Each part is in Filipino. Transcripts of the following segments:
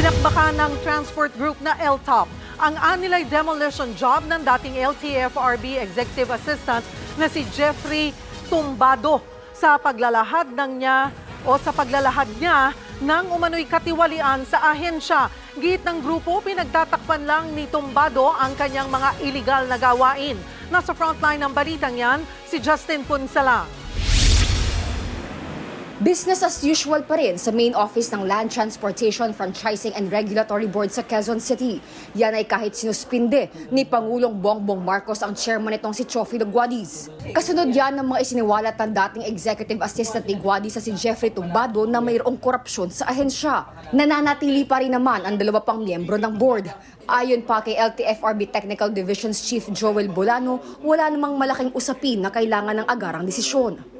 Dinakbakan ng transport group na LTOP ang Anilay demolition job ng dating LTFRB Executive Assistant na si Jeffrey Tumbado sa paglalahad ng niya o sa paglalahad niya ng umano'y katiwalian sa ahensya. Git ng grupo, pinagtatakpan lang ni Tumbado ang kanyang mga illegal na gawain. Nasa frontline ng balitang yan, si Justin Punsalang. Business as usual pa rin sa main office ng Land Transportation Franchising and Regulatory Board sa Quezon City. Yan ay kahit sinuspinde ni Pangulong Bongbong Marcos ang chairman nitong si Chofilo Guadis. Kasunod yan ng mga isiniwalat ng dating executive assistant ni Guadis sa si Jeffrey Tumbado na mayroong korupsyon sa ahensya. Nananatili pa rin naman ang dalawa pang miyembro ng board. Ayon pa kay LTFRB Technical Divisions Chief Joel Bolano, wala namang malaking usapin na kailangan ng agarang desisyon.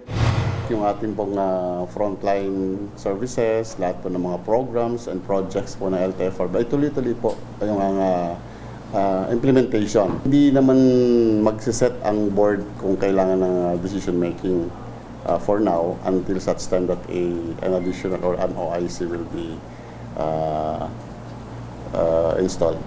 Yung ating pong ah, frontline services, lahat po ng mga programs and projects po ng LTFRB ay tuloy-tuloy po yung ah, ah, implementation. Hindi naman magsiset ang board kung kailangan ng ah, decision making ah, for now until such time that a, an additional or an OIC will be ah, ah, installed.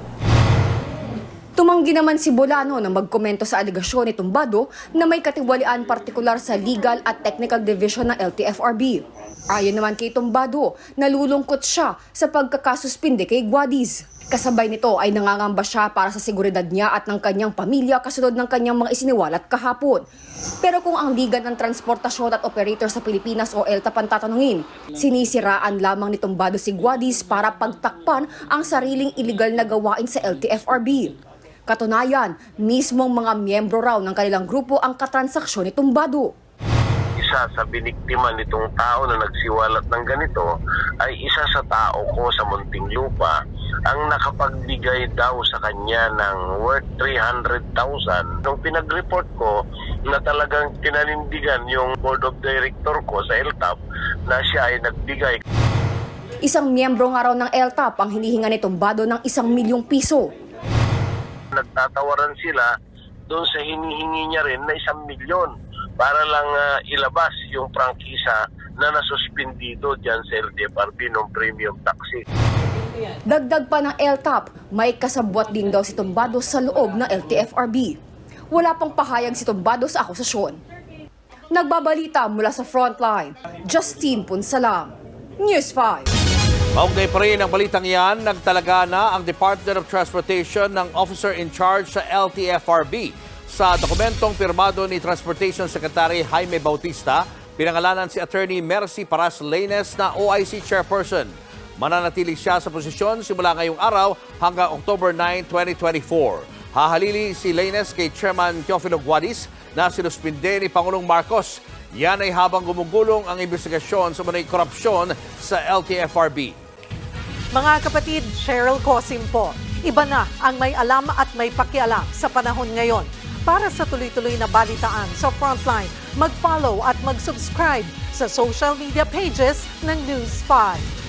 Tumanggi naman si Bolano na magkomento sa alegasyon ni Tumbado na may katiwalian partikular sa legal at technical division ng LTFRB. Ayon naman kay Tumbado, nalulungkot siya sa pagkakasuspinde kay Guadis. Kasabay nito ay nangangamba siya para sa seguridad niya at ng kanyang pamilya kasunod ng kanyang mga isiniwalat kahapon. Pero kung ang Liga ng Transportasyon at Operator sa Pilipinas o ELTA ang tatanungin, sinisiraan lamang ni Tumbado si Guadis para pagtakpan ang sariling illegal na gawain sa LTFRB. Katunayan, mismong mga miyembro raw ng kanilang grupo ang katransaksyon ni Tumbado. isa sa biniktima nitong tao na nagsiwalat ng ganito ay isa sa tao ko sa Muntinlupa ang nakapagbigay daw sa kanya ng worth 300,000. Nung pinag-report ko na talagang tinanindigan yung board of director ko sa LTAP na siya ay nagbigay Isang miyembro nga raw ng LTAP ang hinihinga ni Tumbado ng isang milyong piso. Nagtatawaran sila doon sa hinihingi niya rin na isang milyon para lang ah, ilabas yung prangkisa na nasuspindido dyan sa LTFRB ng premium taxi. Dagdag pa ng LTAP, may kasabwat din daw si Tumbado sa loob ng LTFRB. Wala pang pahayag si Tumbado sa akusasyon. Nagbabalita mula sa frontline, Justine Punsalang, News 5. Kaugnay pa rin ang balitang yan, nagtalaga na ang Department of Transportation ng officer in charge sa LTFRB. Sa dokumentong pirmado ni Transportation Secretary Jaime Bautista, pinangalanan si Attorney Mercy Paras Lanes na OIC Chairperson. Mananatili siya sa posisyon simula ngayong araw hanggang October 9, 2024. Hahalili si Lanes kay Chairman Teofilo Guadis na sinuspinde ni Pangulong Marcos. Yan ay habang gumugulong ang investigasyon sa manay korupsyon sa LTFRB. Mga kapatid, Cheryl Cosim po. Iba na ang may alam at may pakialam sa panahon ngayon. Para sa tuloy-tuloy na balitaan sa Frontline, mag-follow at mag-subscribe sa social media pages ng News 5.